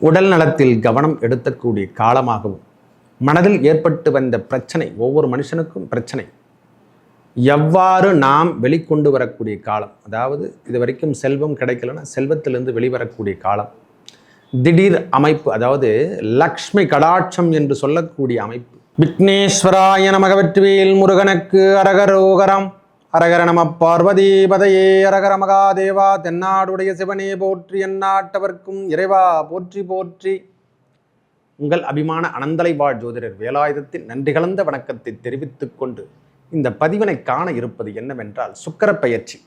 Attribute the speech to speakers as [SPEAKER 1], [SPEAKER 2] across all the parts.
[SPEAKER 1] உடல் நலத்தில் கவனம் எடுத்தக்கூடிய காலமாகவும் மனதில் ஏற்பட்டு வந்த பிரச்சனை ஒவ்வொரு மனுஷனுக்கும் பிரச்சனை. எவ்வாறு நாம் வெளிக்கொண்டு வரக்கூடிய காலம் அதாவது இது வரைக்கும் செல்வம் கிடைக்கலன்னா செல்வத்திலிருந்து வெளிவரக்கூடிய காலம். திடீர் அமைப்பு அதாவது லக்ஷ்மி கடாட்சம் என்று சொல்லக்கூடிய அமைப்பு. விக்னேஸ்வராய நமக வெற்றிவேல் முருகனுக்கு அரகரோகரம். அரகர நம அரகர மகாதேவா தென்னாடுடைய சிவனே போற்றி எந்நாட்டவர்க்கும் இறைவா போற்றி போற்றி. உங்கள் அபிமான அனந்தலை வாழ் ஜோதிடர் வேலாயுதத்தின் நன்றி கலந்த வணக்கத்தை தெரிவித்துக் கொண்டு இந்த பதிவினை காண இருப்பது என்னவென்றால் சுக்கர பயிற்சி.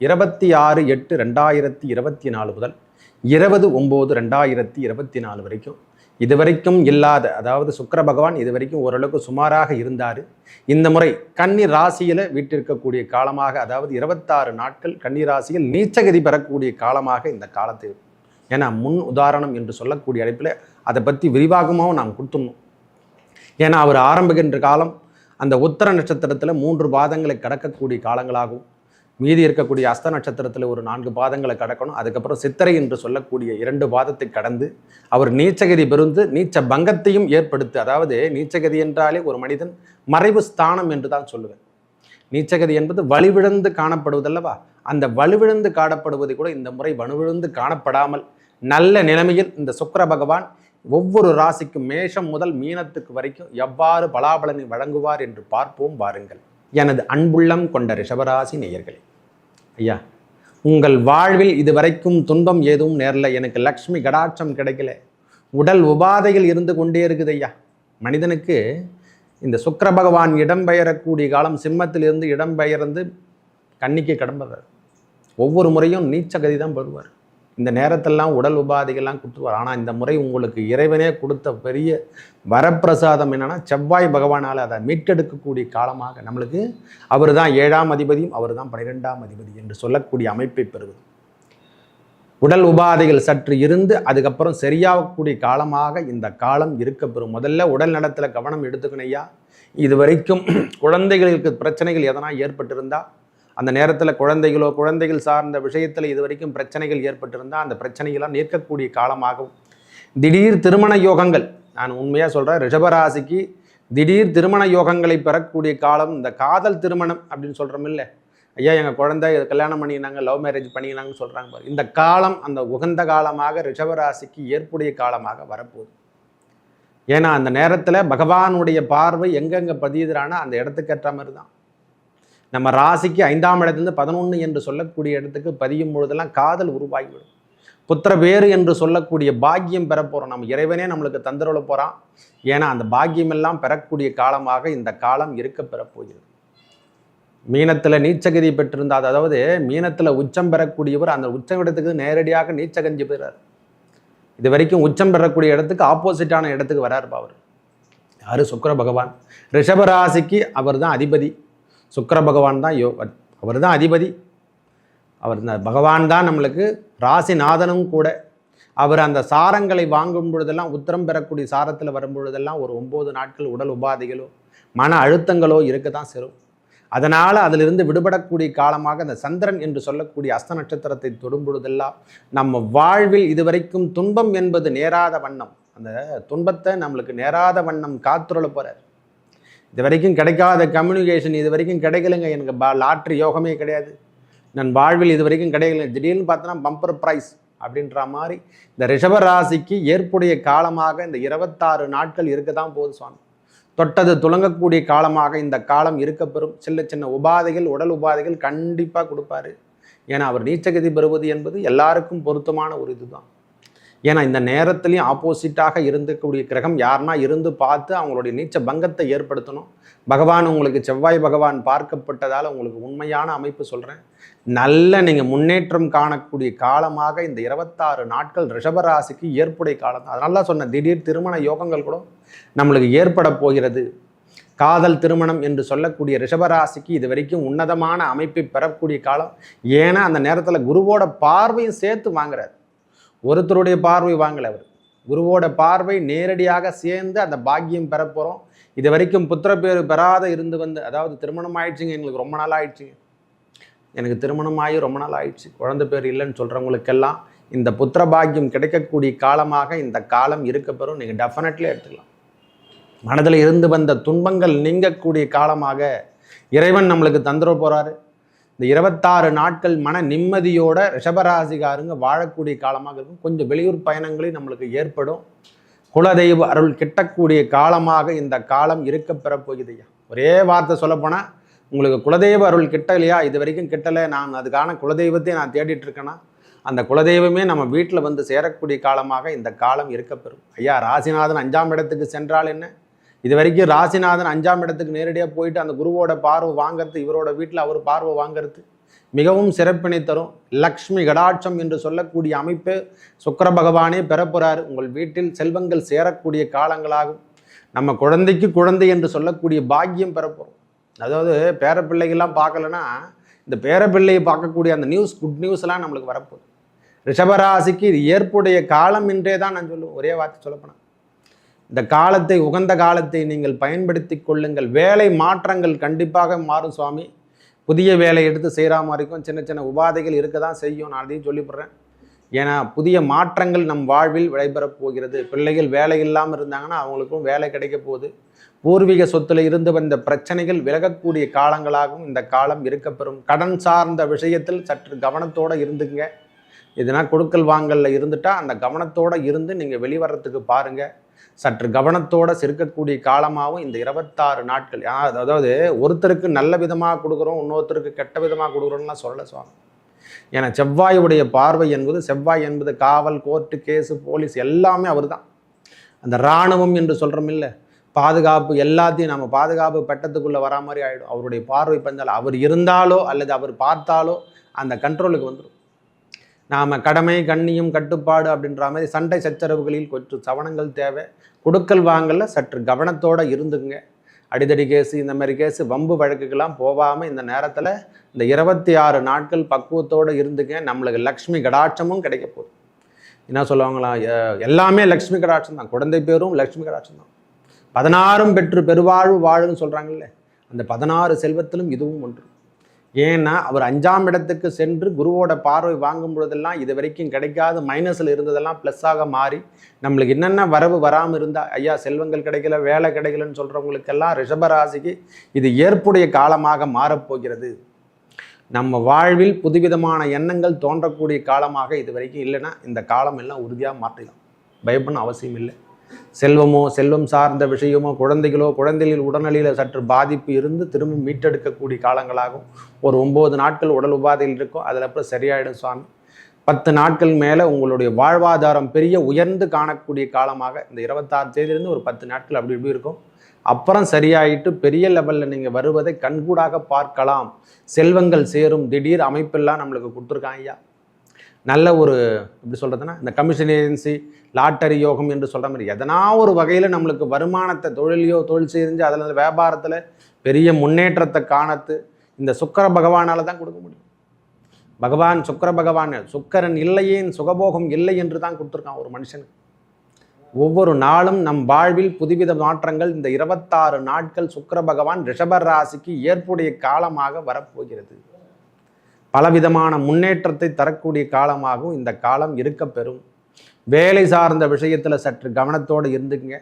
[SPEAKER 1] இருபத்தி ஆறு எட்டு ரெண்டாயிரத்தி இருபத்தி நாலு முதல் இருபது ஒம்பது ரெண்டாயிரத்தி இருபத்தி நாலு வரைக்கும் இதுவரைக்கும் இல்லாத அதாவது சுக்கர பகவான் இதுவரைக்கும் ஓரளவுக்கு சுமாராக இருந்தார். இந்த முறை கன்னி ராசியில் வீட்டிருக்கக்கூடிய காலமாக அதாவது இருபத்தாறு நாட்கள் கன்னி ராசியில் நீச்சகதி பெறக்கூடிய காலமாக இந்த காலத்தை. ஏன்னா முன் உதாரணம் என்று சொல்லக்கூடிய அழைப்பில் அதை பற்றி விரிவாகமாகவும் நாம் கொடுத்துடணும். ஏன்னா அவர் ஆரம்பிக்கின்ற காலம் அந்த உத்தர நட்சத்திரத்தில் மூன்று பாதங்களை கடக்கக்கூடிய காலங்களாகும். மீதி இருக்கக்கூடிய அஸ்த நட்சத்திரத்தில் ஒரு நான்கு பாதங்களை கடக்கணும். அதுக்கப்புறம் சித்திரை என்று சொல்லக்கூடிய இரண்டு பாதத்தை கடந்து அவர் நீச்சகதி பெருந்து நீச்ச பங்கத்தையும் ஏற்படுத்தி அதாவது நீச்சகதி என்றாலே ஒரு மனிதன் மறைவு ஸ்தானம் என்று தான் சொல்லுவேன். நீச்சகதி என்பது வலுவிழந்து காணப்படுவதல்லவா? அந்த வலுவிழந்து காணப்படுவதை கூட இந்த முறை வலுவிழந்து காணப்படாமல் நல்ல நிலைமையில் இந்த சுக்கர பகவான் ஒவ்வொரு ராசிக்கும் மேஷம் முதல் மீனத்துக்கு வரைக்கும் எவ்வாறு பலாபலனை வழங்குவார் என்று பார்ப்போம் வாருங்கள். எனது அன்புள்ளம் கொண்ட ரிஷபராசி நேயர்களே. ஐயா உங்கள் வாழ்வில் இதுவரைக்கும் துன்பம் எதுவும் நேரல எனக்கு லக்ஷ்மி கடாட்சம் கிடைக்கல. உடல் உபாதைகள் இருந்து கொண்டே இருக்குது ஐயா. மனிதனுக்கு இந்த சுக்கர பகவான் இடம்பெயரக்கூடிய காலம் சிம்மத்திலிருந்து இடம்பெயர்ந்து கன்னிக்கு கடம்புறார் ஒவ்வொரு முறையும் நீச்ச கதி தான் பெறுவார் இந்த நேரத்தெல்லாம் உடல் உபாதைகள்லாம் கொடுத்துருவார் ஆனால் இந்த முறை உங்களுக்கு இறைவனே கொடுத்த பெரிய வரப்பிரசாதம் என்னென்னா செவ்வாய் பகவானால் அதை மீட்டெடுக்கக்கூடிய காலமாக நம்மளுக்கு அவர் தான் ஏழாம் அதிபதியும் அவர் தான் பன்னிரெண்டாம் அதிபதி என்று சொல்லக்கூடிய அமைப்பை பெறுவது. உடல் உபாதைகள் சற்று இருந்து அதுக்கப்புறம் சரியாகக்கூடிய காலமாக இந்த காலம் இருக்க பெறும் முதல்ல உடல் நலத்தில் கவனம் எடுத்துக்கணும் ஐயா. இது வரைக்கும் குழந்தைகளுக்கு பிரச்சனைகள் எதனா ஏற்பட்டிருந்தால் அந்த நேரத்தில் குழந்தைகளோ குழந்தைகள் சார்ந்த விஷயத்தில் இது வரைக்கும் பிரச்சனைகள் ஏற்பட்டிருந்தால் அந்த பிரச்சனைகளாம் நிற்கக்கூடிய காலமாகவும் திடீர் திருமண யோகங்கள் நான் உண்மையாக சொல்கிறேன் ரிஷபராசிக்கு திடீர் திருமண யோகங்களை பெறக்கூடிய காலம் இந்த காதல் திருமணம் அப்படின்னு சொல்கிறோம் இல்லை ஐயா எங்கள் குழந்தை கல்யாணம் பண்ணினாங்க லவ் மேரேஜ் பண்ணினாங்கன்னு சொல்கிறாங்க இந்த காலம் அந்த உகந்த காலமாக ரிஷபராசிக்கு ஏற்புடைய காலமாக வரப்போகுது. ஏன்னா அந்த நேரத்தில் பகவானுடைய பார்வை எங்கெங்கே பதியுதுறானா அந்த இடத்துக்கேற்ற மாதிரி தான் நம்ம ராசிக்கு ஐந்தாம் இடத்துலேருந்து பதினொன்று என்று சொல்லக்கூடிய இடத்துக்கு பதியும் பொழுதெல்லாம் காதல் உருவாகிவிடும். புத்திர வேறு என்று சொல்லக்கூடிய பாக்கியம் பெற போகிறோம் நம்ம இறைவனே நம்மளுக்கு தந்துருள போகிறான் ஏன்னா அந்த பாக்கியமெல்லாம் பெறக்கூடிய காலமாக இந்த காலம் இருக்க பெறப்போகிறது மீனத்தில் நீச்சகதி பெற்றிருந்தால் அதாவது மீனத்தில் உச்சம் பெறக்கூடியவர் அந்த உச்சம் இடத்துக்கு நேரடியாக நீச்சகஞ்சி பெறார். இது வரைக்கும் உச்சம் பெறக்கூடிய இடத்துக்கு ஆப்போசிட்டான இடத்துக்கு வராருப்பா அவர் யாரு? சுக்கர பகவான். ரிஷபராசிக்கு அவர் தான் அதிபதி. சுக்கர பகவான் தான் யோ அவர் தான் அதிபதி. அவர் இந்த பகவான் தான் நம்மளுக்கு ராசிநாதனும் கூட. அவர் அந்த சாரங்களை வாங்கும் பொழுதெல்லாம் உத்தரம் பெறக்கூடிய சாரத்தில் வரும் பொழுதெல்லாம் ஒரு ஒம்பது நாட்கள் உடல் உபாதைகளோ மன அழுத்தங்களோ இருக்க தான் செரும் அதனால் அதிலிருந்து விடுபடக்கூடிய காலமாக அந்த சந்திரன் என்று சொல்லக்கூடிய அஸ்த நட்சத்திரத்தை தொடும் பொழுதெல்லாம் நம்ம வாழ்வில் இதுவரைக்கும் துன்பம் என்பது நேராத வண்ணம். அந்த துன்பத்தை நம்மளுக்கு நேராத வண்ணம் காத்துருள போகிறார் இது வரைக்கும் கிடைக்காத கம்யூனிகேஷன் இது வரைக்கும் கிடைக்கலைங்க. எனக்கு பா லாட்ரி யோகமே கிடையாது. நான் வாழ்வில் இது வரைக்கும் கிடைக்கல. திடீர்னு பார்த்தோன்னா பம்பர் ப்ரைஸ் அப்படின்ற மாதிரி இந்த ரிஷப ராசிக்கு ஏற்புடைய காலமாக இந்த இருபத்தாறு நாட்கள் இருக்க தான் போகுது சுவாமி. தொட்டது துளங்கக்கூடிய காலமாக இந்த காலம் இருக்க பெறும் சின்ன சின்ன உபாதைகள் உடல் உபாதைகள் கண்டிப்பாக கொடுப்பாரு. ஏன்னா அவர் நீச்சகதி பெறுவது என்பது எல்லாருக்கும் பொருத்தமான ஒரு இதுதான். ஏன்னா இந்த நேரத்துலையும் ஆப்போசிட்டாக இருந்தக்கூடிய கிரகம் யாருன்னா இருந்து பார்த்து அவங்களுடைய நீச்ச பங்கத்தை ஏற்படுத்தணும். பகவான் உங்களுக்கு செவ்வாய் பகவான் பார்க்கப்பட்டதால் உங்களுக்கு உண்மையான அமைப்பு சொல்கிறேன் நல்ல நீங்கள் முன்னேற்றம் காணக்கூடிய காலமாக இந்த இருபத்தாறு நாட்கள் ரிஷபராசிக்கு ஏற்புடைய காலம் தான். அதனால தான் சொன்ன திடீர் திருமண யோகங்கள் கூட நம்மளுக்கு ஏற்பட போகிறது. காதல் திருமணம் என்று சொல்லக்கூடிய ரிஷபராசிக்கு இது வரைக்கும் உன்னதமான அமைப்பை பெறக்கூடிய காலம். ஏன்னா அந்த நேரத்தில் குருவோட பார்வையும் சேர்த்து வாங்குறாரு. ஒருத்தருடைய பார்வை வாங்கலை அவர். குருவோட பார்வை நேரடியாக சேர்ந்து அந்த பாக்கியம் பெற போகிறோம் இது வரைக்கும் புத்திர பேர் பெறாத இருந்து வந்து அதாவது திருமணம் ஆயிடுச்சுங்க எங்களுக்கு ரொம்ப நாள் ஆயிடுச்சுங்க. எனக்கு திருமணம் ஆகி ரொம்ப நாள் ஆயிடுச்சு. குழந்த பேர் இல்லைன்னு சொல்கிறவங்களுக்கெல்லாம் இந்த புத்திர பாக்கியம் கிடைக்கக்கூடிய காலமாக இந்த காலம் இருக்க பெறும். நீங்கள் டெஃபினெட்லி எடுத்துக்கலாம். மனதில் இருந்து வந்த துன்பங்கள் நீங்கக்கூடிய காலமாக இறைவன் நம்மளுக்கு தந்துட போகிறாரு இந்த இருபத்தாறு நாட்கள் மன நிம்மதியோட ரிஷபராசிகாருங்க வாழக்கூடிய காலமாக இருக்கும். கொஞ்சம் வெளியூர் பயணங்களையும் நம்மளுக்கு ஏற்படும். குலதெய்வ அருள் கிட்டக்கூடிய காலமாக இந்த காலம் இருக்க பெறப்போகுது ஐயா. ஒரே வார்த்தை சொல்லப்போனால் உங்களுக்கு குலதெய்வ அருள் கிட்டலையா? இது வரைக்கும் கிட்டலை. நான் அதுக்கான குலதெய்வத்தை நான் தேடிட்டு இருக்கேன்னா அந்த குலதெய்வமே நம்ம வீட்டில் வந்து சேரக்கூடிய காலமாக இந்த காலம் இருக்கப்பெறும் ஐயா ராசிநாதன் அஞ்சாம் இடத்துக்கு சென்றால் என்ன? இது வரைக்கும் ராசிநாதன் அஞ்சாம் இடத்துக்கு நேரடியாக போயிட்டு அந்த குருவோட பார்வை வாங்கிறது இவரோட வீட்டில் அவர் பார்வை வாங்கிறது மிகவும் சிறப்பினை தரும். லக்ஷ்மி கடாட்சம் என்று சொல்லக்கூடிய அமைப்பு சுக்கர பகவானே பெறப்போறாரு உங்கள் வீட்டில் செல்வங்கள் சேரக்கூடிய காலங்களாகும். நம்ம குழந்தைக்கு குழந்தை என்று சொல்லக்கூடிய பாக்கியம் பெறப்போகிறோம் அதாவது பேரப்பிள்ளைகள்லாம் பார்க்கலன்னா இந்த பேரப்பிள்ளையை பார்க்கக்கூடிய அந்த நியூஸ் குட் நியூஸ்லாம் நம்மளுக்கு வரப்போகுது ரிஷபராசிக்கு இது ஏற்புடைய காலம் என்றே தான் நான் சொல்லுவேன். ஒரே வார்த்தை சொல்லப்போனேன் இந்த காலத்தை உகந்த காலத்தை நீங்கள் பயன்படுத்தி கொள்ளுங்கள். வேலை மாற்றங்கள் கண்டிப்பாக மாறும் சுவாமி. புதிய வேலை எடுத்து செய்கிற மாதிரிக்கும் சின்ன சின்ன உபாதைகள் இருக்க தான் செய்யும். நான் அதையும் சொல்லிவிடுறேன். ஏன்னா புதிய மாற்றங்கள் நம் வாழ்வில் விடைபெறப் போகிறது. பிள்ளைகள் வேலை இல்லாமல் இருந்தாங்கன்னா அவங்களுக்கும் வேலை கிடைக்க போகுது. பூர்வீக சொத்துல இருந்து வந்த பிரச்சனைகள் விலகக்கூடிய காலங்களாகவும் இந்த காலம் இருக்கப்பெறும் கடன் சார்ந்த விஷயத்தில் சற்று கவனத்தோடு இருந்துங்க எதுனா கொடுக்கல் வாங்கலில் இருந்துட்டா அந்த கவனத்தோடு இருந்து நீங்கள் வெளிவரத்துக்கு பாருங்கள் சற்று கவனத்தோடு சிறுக்கக்கூடிய காலமாகவும் இந்த இருபத்தாறு நாட்கள் அதாவது ஒருத்தருக்கு நல்ல விதமாக கொடுக்குறோம் இன்னொருத்தருக்கு கெட்ட விதமாக கொடுக்குறோம்லாம் சொல்ல சுவாமி ஏன்னா செவ்வாயுடைய பார்வை என்பது செவ்வாய் என்பது காவல் கோர்ட்டு கேஸு போலீஸ் எல்லாமே அவர் தான் அந்த இராணுவம் என்று சொல்கிறோம் இல்லை பாதுகாப்பு எல்லாத்தையும் நம்ம பாதுகாப்பு பட்டத்துக்குள்ளே வரா மாதிரி ஆகிடும் அவருடைய பார்வை பஞ்சால் அவர் இருந்தாலோ அல்லது அவர் பார்த்தாலோ அந்த கண்ட்ரோலுக்கு வந்துடும் நாம் கடமை கண்ணியம் கட்டுப்பாடு அப்படின்ற மாதிரி சண்டை சச்சரவுகளில் கொஞ்சம் சவனங்கள் தேவை. கொடுக்கல் வாங்கல சற்று கவனத்தோடு இருந்துங்க. அடிதடி கேஸு இந்த மாதிரி கேஸு வம்பு வழக்குக்கெல்லாம் போகாமல் இந்த நேரத்தில் இந்த இருபத்தி ஆறு நாட்கள் பக்குவத்தோடு இருந்துங்க. நம்மளுக்கு லக்ஷ்மி கடாட்சமும் கிடைக்க போகுது. என்ன சொல்லுவாங்களா? எல்லாமே லக்ஷ்மி கடாட்சம் தான். குழந்தை பேரும் லக்ஷ்மி கடாட்சம் தான். பதினாறும் பெற்று பெருவாழ்வு வாழுன்னு சொல்கிறாங்கல்ல அந்த பதினாறு செல்வத்திலும் இதுவும் ஒன்று. ஏன்னா அவர் அஞ்சாம் இடத்துக்கு சென்று குருவோட பார்வை வாங்கும் பொழுதெல்லாம் இது வரைக்கும் கிடைக்காத. மைனஸில் இருந்ததெல்லாம் ப்ளஸ்ஸாக மாறி நம்மளுக்கு என்னென்ன வரவு வராமல் இருந்தால் ஐயா செல்வங்கள் கிடைக்கல வேலை கிடைக்கலன்னு சொல்கிறவங்களுக்கெல்லாம் ரிஷபராசிக்கு இது ஏற்புடைய காலமாக மாறப்போகிறது. நம்ம வாழ்வில் புதுவிதமான எண்ணங்கள் தோன்றக்கூடிய காலமாக இது வரைக்கும் இல்லைன்னா இந்த காலம் எல்லாம் உறுதியாக மாற்றிடலாம். பயப்படணும் அவசியம் இல்லை. செல்வமோ செல்வம் சார்ந்த விஷயமோ குழந்தைகளோ குழந்தைகளில் உடல்நிலையில் சற்று பாதிப்பு இருந்து திரும்ப மீட்டெடுக்கக்கூடிய காலங்களாகும். ஒரு ஒம்பது நாட்கள் உடல் உபாதையில் இருக்கும். அதில் அப்புறம் சரியாயிடும் சுவாமி. பத்து நாட்கள் மேலே உங்களுடைய வாழ்வாதாரம் பெரிய உயர்ந்து காணக்கூடிய காலமாக இந்த இருபத்தாறு தேதியிலேருந்து ஒரு பத்து நாட்கள் அப்படி இப்படி இருக்கும். அப்புறம் சரியாயிட்டு பெரிய லெவலில் நீங்கள் வருவதை கண்கூடாக பார்க்கலாம். செல்வங்கள் சேரும். திடீர் அமைப்பெல்லாம் நம்மளுக்கு கொடுத்துருக்காங்க ஐயா. நல்ல ஒரு எப்படி சொல்கிறதுனா இந்த கமிஷன் ஏஜென்சி லாட்டரி யோகம் என்று சொல்கிற மாதிரி எதனா ஒரு வகையில் நம்மளுக்கு வருமானத்தை தொழிலையோ தொழில் செஞ்சு அதில் வியாபாரத்தில் பெரிய முன்னேற்றத்தை காணத்து இந்த சுக்கர பகவானால் தான் கொடுக்க முடியும். பகவான் சுக்கர பகவான் சுக்கரன் இல்லையேன் சுகபோகம் இல்லை என்று தான் கொடுத்துருக்கான் ஒரு மனுஷனுக்கு ஒவ்வொரு நாளும் நம் வாழ்வில் புதுவித மாற்றங்கள் இந்த இருபத்தாறு நாட்கள் சுக்கர பகவான் ரிஷப ராசிக்கு ஏற்புடைய காலமாக வரப்போகிறது. பலவிதமான முன்னேற்றத்தை தரக்கூடிய காலமாகவும் இந்த காலம் இருக்கப்பெறும். வேலை சார்ந்த விஷயத்தில் சற்று கவனத்தோடு இருந்துக்குங்க.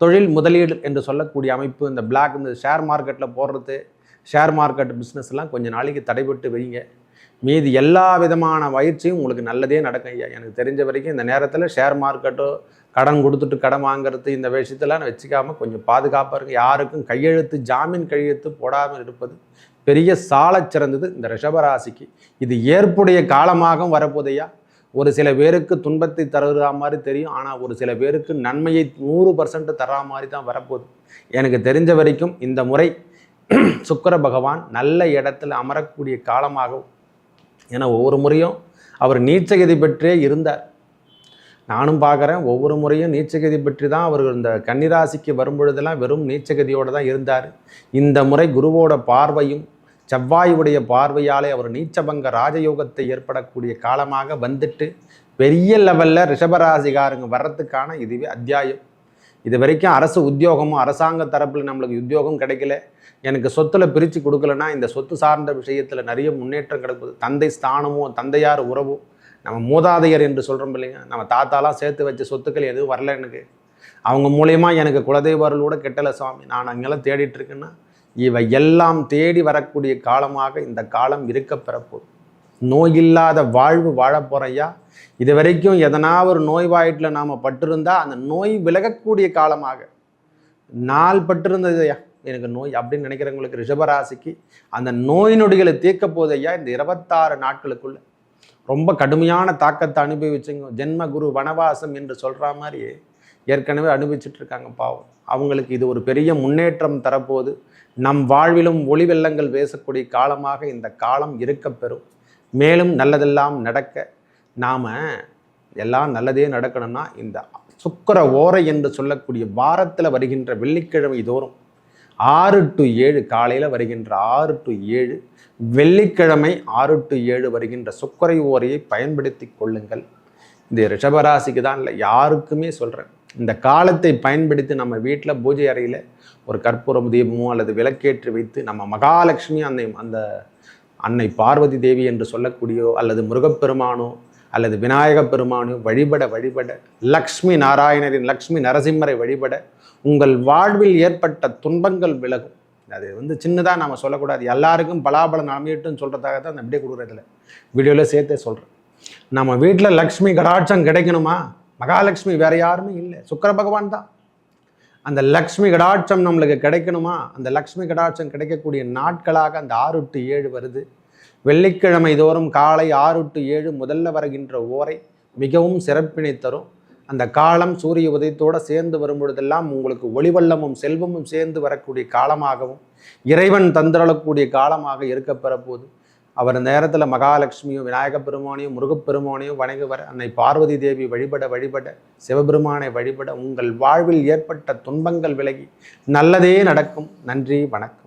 [SPEAKER 1] தொழில் முதலீடு என்று சொல்லக்கூடிய அமைப்பு இந்த பிளாக் இந்த ஷேர் மார்க்கெட்டில் போடுறது ஷேர் மார்க்கெட் பிஸ்னஸ்லாம் கொஞ்சம் நாளைக்கு தடைபட்டு வைங்க. மீதி எல்லா விதமான பயிற்சியும் உங்களுக்கு நல்லதே நடக்கும் ஐயா. எனக்கு தெரிஞ்ச வரைக்கும் இந்த நேரத்தில் ஷேர் மார்க்கெட்டோ கடன் கொடுத்துட்டு கடன் வாங்குறது இந்த விஷயத்தெல்லாம் வச்சுக்காமல் கொஞ்சம் பாதுகாப்பாக இருக்கும் யாருக்கும் கையெழுத்து ஜாமீன் கையெழுத்து போடாமல் இருப்பது பெரிய சாலை சிறந்தது இந்த ரிஷபராசிக்கு. இது ஏற்புடைய காலமாகவும் வரப்போதையா ஒரு சில பேருக்கு துன்பத்தை தருகிற மாதிரி தெரியும். ஆனால் ஒரு சில பேருக்கு நன்மையை நூறு பர்சன்ட் தரா மாதிரி தான் வரப்போகுது. எனக்கு தெரிஞ்ச வரைக்கும் இந்த முறை சுக்கர பகவான் நல்ல இடத்துல அமரக்கூடிய காலமாகவும் ஏன்னா ஒவ்வொரு முறையும் அவர் நீச்சகதி பெற்றே இருந்தார். நானும் பார்க்குறேன் ஒவ்வொரு முறையும் நீச்சகதி பற்றி தான் அவர் இந்த கன்னிராசிக்கு வரும்பொழுதெல்லாம் வெறும் நீச்சகதியோடு தான் இருந்தார். இந்த முறை குருவோட பார்வையும் செவ்வாயுடைய பார்வையாலே அவர் நீச்சபங்க ராஜயோகத்தை ஏற்படக்கூடிய காலமாக வந்துட்டு பெரிய லெவலில் ரிஷபராசிகாரங்க வர்றதுக்கான இதுவே அத்தியாயம். இது வரைக்கும் அரசு உத்தியோகமும் அரசாங்க தரப்பில் நம்மளுக்கு உத்தியோகம் கிடைக்கல. எனக்கு சொத்தில் பிரித்து கொடுக்கலன்னா இந்த சொத்து சார்ந்த விஷயத்தில் நிறைய முன்னேற்றம் கிடைப்பது தந்தை ஸ்தானமோ தந்தையார் உறவோ நம்ம மூதாதையர் என்று சொல்கிறோம் இல்லைங்க நம்ம தாத்தாலாம் சேர்த்து வச்ச சொத்துக்கள் எதுவும் வரல எனக்கு. அவங்க மூலயமா எனக்கு குலதெய்வ கெட்டல சுவாமி நான் அங்கெல்லாம் தேடிட்டு இருக்கேன்னா இவை எல்லாம் தேடி வரக்கூடிய காலமாக இந்த காலம் இருக்க பெறப்போகுது நோயில்லாத வாழ்வு வாழ போறையா? இது வரைக்கும் எதனா ஒரு நோய்வாயிட்டில் நாம் பட்டிருந்தா அந்த நோய் விலகக்கூடிய காலமாக. நாள் பட்டிருந்தது ஐயா. எனக்கு நோய் அப்படின்னு நினைக்கிறவங்களுக்கு ரிஷபராசிக்கு அந்த நோய் நொடிகளை தீர்க்க போதையா இந்த இருபத்தாறு நாட்களுக்குள்ள. ரொம்ப கடுமையான தாக்கத்தை அனுபவிச்சுங்க. ஜென்ம குரு வனவாசம் என்று சொல்கிற மாதிரி ஏற்கனவே அனுபவிச்சுட்டு இருக்காங்க பாவம். அவங்களுக்கு இது ஒரு பெரிய முன்னேற்றம் தரப்போகுது. நம் வாழ்விலும் ஒளி வெள்ளங்கள் பேசக்கூடிய காலமாக இந்த காலம் இருக்கப்பெறும் மேலும் நல்லதெல்லாம் நடக்க நாம் எல்லாம் நல்லதே நடக்கணும்னா இந்த சுக்கர ஓரை என்று சொல்லக்கூடிய வாரத்தில் வருகின்ற வெள்ளிக்கிழமை தோறும் ஆறு டு ஏழு காலையில் வருகின்ற ஆறு டு ஏழு வெள்ளிக்கிழமை ஆறு டு ஏழு வருகின்ற சுக்கரை ஓரையை பயன்படுத்தி கொள்ளுங்கள். இந்த ரிஷபராசிக்கு தான் இல்லை யாருக்குமே சொல்கிறேன் இந்த காலத்தை பயன்படுத்தி நம்ம வீட்டில் பூஜை அறையில் ஒரு கற்பூரம் தீபமோ அல்லது விளக்கேற்றி வைத்து நம்ம மகாலட்சுமி அந்த அந்த அன்னை பார்வதி தேவி என்று சொல்லக்கூடியோ அல்லது முருகப்பெருமானோ அல்லது விநாயகப் பெருமானோ வழிபட வழிபட லக்ஷ்மி நாராயணரின் லக்ஷ்மி நரசிம்மரை வழிபட உங்கள் வாழ்வில் ஏற்பட்ட துன்பங்கள் விலகும். அது வந்து சின்னதாக நம்ம சொல்லக்கூடாது. எல்லாருக்கும் பலாபலம் அமையட்டும்னு சொல்கிறதாக தான் நான் அப்படியே கொடுக்குறதில்ல. வீடியோவில் சேர்த்தே சொல்கிறேன் நம்ம வீட்டில் லக்ஷ்மி கடாட்சம் கிடைக்கணுமா? மகாலட்சுமி வேற யாருமே இல்லை. சுக்கர பகவான் தான். அந்த லக்ஷ்மி கடாட்சம் நம்மளுக்கு கிடைக்கணுமா? அந்த லக்ஷ்மி கடாட்சம் கிடைக்கக்கூடிய நாட்களாக அந்த ஆறு டு ஏழு வருது. வெள்ளிக்கிழமை தோறும் காலை ஆறு டு ஏழு முதல்ல வருகின்ற ஓரை மிகவும் சிறப்பினை தரும். அந்த காலம் சூரிய உதயத்தோடு சேர்ந்து வரும் பொழுதெல்லாம் உங்களுக்கு ஒளிவல்லமும் செல்வமும் சேர்ந்து வரக்கூடிய காலமாகவும் இறைவன் தந்திரளக்கூடிய காலமாக இருக்கப்பெறப்போது அவர் நேரத்தில் மகாலட்சுமியும் விநாயக பெருமானையும் முருகப்பெருமானையும் வணங்குவர் அன்னை பார்வதி தேவி வழிபட வழிபட சிவபெருமானை வழிபட உங்கள் வாழ்வில் ஏற்பட்ட துன்பங்கள் விலகி நல்லதே நடக்கும். நன்றி வணக்கம்.